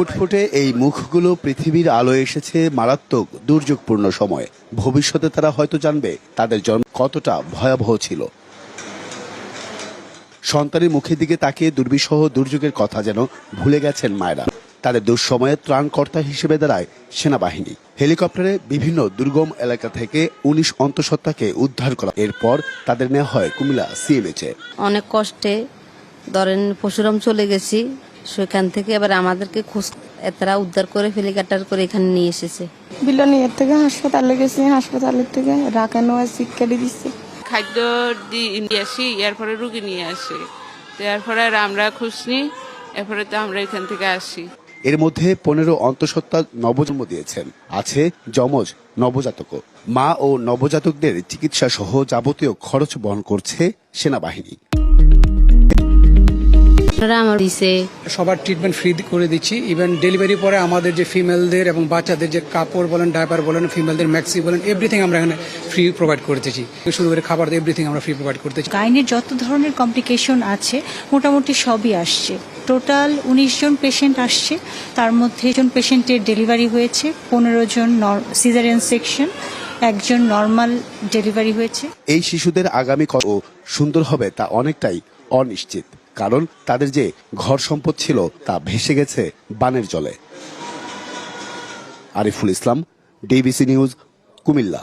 ফুটফুটে এই মুখগুলো পৃথিবীর আলো এসেছে মারাত্মক দুর্যোগপূর্ণ সময়। ভবিষ্যতে তারা হয়তো জানবে তাদের জন্ম কতটা ভয়াবহ ছিল। সন্তানের মুখের দিকে তাকিয়ে দুর্বিষহ দুর্যোগের কথা যেন ভুলে গেছেন মায়েরা। তাদের দুঃসময়ে ত্রাণকর্তা হিসেবে দাঁড়ায় সেনাবাহিনী। হেলিকপ্টারে বিভিন্ন দুর্গম এলাকা থেকে উনিশ অন্তঃসত্ত্বাকে উদ্ধার করা। এরপর তাদের নেওয়া হয় কুমিল্লা সিএমএচে। অনেক কষ্টে, ধরেন পশুরাম চলে গেছি। সেখান থেকে এবার আমাদেরকে খোঁজ এতরা উদ্ধার করে হেলিকপ্টার করে এখানে নিয়ে এসেছে। বিলনিয়ার থেকে হাসপাতালে গেছি হাসপাতালের থেকে রাখানো শিক্ষাটি দিচ্ছে। খাদ্য দি- নিয়ে আসি এরপরে রুগী নিয়ে আসে। এরপরে আমরা খুশ নিই এরপরে তো আমরা এখান থেকে আসি। এর মধ্যে পনেরো অন্তঃসত্ত্বা নবজন্ম দিয়েছেন। আছে যমজ নবজাতকও। মা ও নবজাতকদের চিকিৎসা সহ যাবতীয় খরচ বহন করছে সেনাবাহিনী। আপনারা আমার দিছে। সবার ট্রিটমেন্ট ফ্রি করে দিচ্ছি। ইভেন ডেলিভারি পরে আমাদের যে ফিমেলদের এবং বাচ্চাদের যে কাপড় বলেন ডাইপার বলেন ফিমেলদের ম্যাক্সি বলেন এভরিথিং আমরা এখানে ফ্রি প্রোভাইড করতেছি শুরু করে খাবার এভরিথিং আমরা ফ্রি প্রোভাইড করতেছি গাইনের যত ধরনের কমপ্লিকেশন আছে মোটামুটি সবই আসছে। টোটাল উনিশ জন পেশেন্ট আসছে। তার মধ্যে জন পেশেন্টের ডেলিভারি হয়েছে। পনেরো জন সিজারিয়ান সেকশন একজন নর্মাল ডেলিভারি হয়েছে। এই শিশুদের আগামী কত সুন্দর হবে তা অনেকটাই অনিশ্চিত। কারণ তাদের যে ঘর সম্পদ ছিল তা ভেসে গেছে বানের জলে। Ariful Islam DBC news, Cumilla.